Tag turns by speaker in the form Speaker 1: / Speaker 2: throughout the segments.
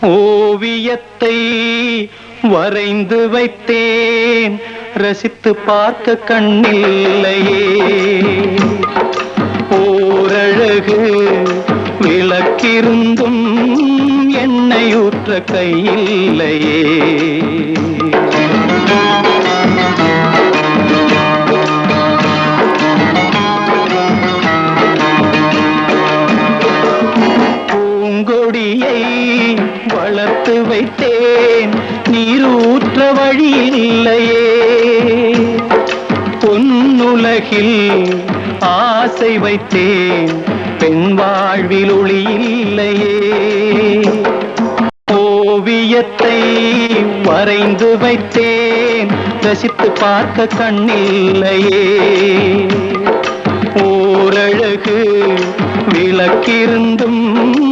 Speaker 1: ஓவியத்தை வரைந்து வைத்தேன் ரசித்து பார்க்க கண்ணில்லையே. ஓரழகு விளக்கிருந்தும் எண்ணெய் ஊற்ற கையில்லையே. பார்த்து வைத்தேன். நீரூற்ற வழி இல்லையே பொன்னுலகில் ஆசை வைத்தேன். பெண் வாழ்வில் ஒளி இல்லையே. ஓவியத்தை வரைந்து வைத்தேன். ரசித்து பார்க்க கண்ணில்லையே. ஓரழகு விளக்கிருந்தும்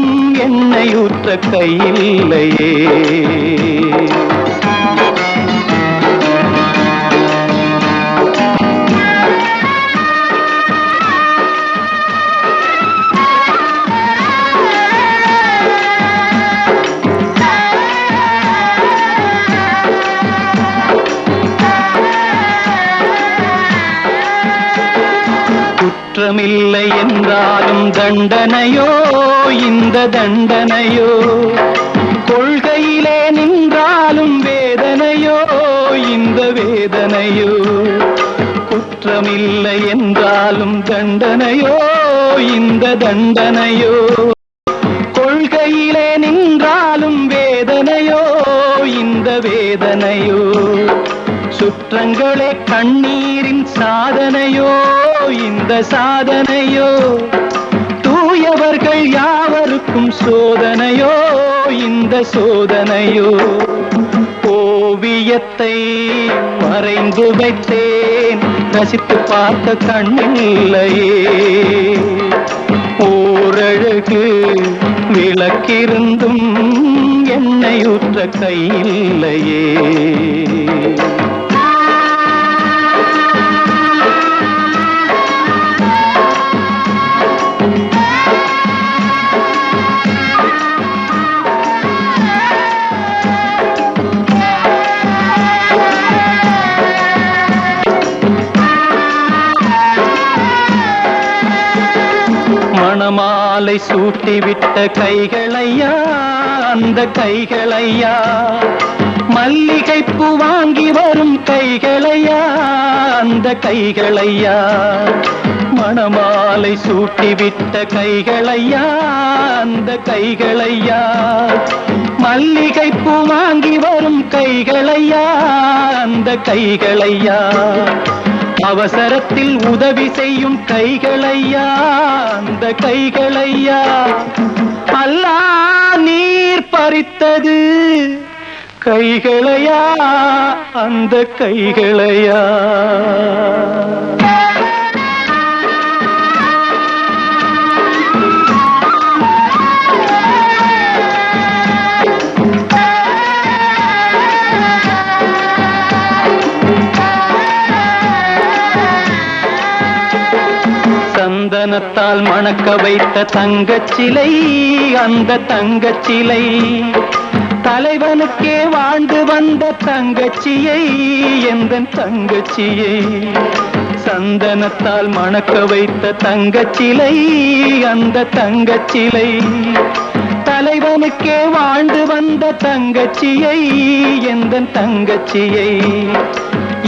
Speaker 1: எண்ணெயூற்ற கையில்லையே. குற்றமில்லை என்றாலும் தண்டனையோ இந்த தண்டனையோ கொள்கையிலே நின்றாலும் வேதனையோ இந்த வேதனையோ குற்றமில்லை என்றாலும் தண்டனையோ இந்த தண்டனையோ கொள்கையிலே நின்றாலும் வேதனையோ இந்த வேதனையோ சுற்றங்களே கண்ணீரின் சாதனையோ? இந்த சாதனையோ? தூயவர்கள் யாவருக்கும் சோதனையோ? இந்த சோதனையோ? ஓவியத்தை மறைந்து வைத்தேன் ரசித்து பார்த்த கண்ணில்லையே. ஓரழகு விளக்கிருந்தும் என்னை உற்ற கையில்லையே. மணமாலை சூட்டிவிட்ட கைகளையா? அந்த கைகளையா? மல்லிகைப்பூ வாங்கி வரும் கைகளையா? அந்த கைகளையா? மணமாலை சூட்டிவிட்ட கைகளையா? அந்த கைகளையா? மல்லிகைப்பூ வாங்கி வரும் கைகளையா? அந்த கைகளையா? அவசரத்தில் உதவி செய்யும் கைகளையா? அந்த கைகளையா? அல்லா நீர் பறித்தது கைகளையா? அந்த கைகளையா? சந்தனத்தால் மணக்க வைத்த தங்கச்சிலை அந்த தங்கச்சிலை தலைவனுக்கே வாழ்ந்து வந்த தங்கச்சியை எந்த தங்கச்சியை சந்தனத்தால் மணக்க வைத்த தங்கச்சிலை அந்த தங்கச்சிலை தலைவனுக்கே வாழ்ந்து வந்த தங்கச்சியை எந்த தங்கச்சியை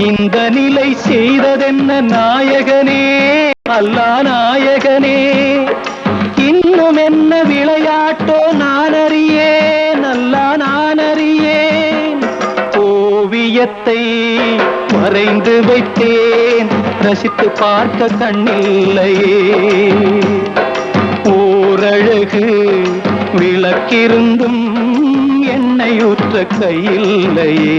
Speaker 1: இந்த நிலை செய்ததென்ன நாயகனே? அல்லா நாயகனே இன்னும் என்ன விளையாட்டோ நான் அறியேன் அல்லா நான் அறியேன் ஓவியத்தை மறைந்து வைத்தேன் ரசித்து பார்க்க கண்ணில்லையே. ஓரழகு விளக்கிருந்தும் எண்ணெயூற்ற கையில்லையே.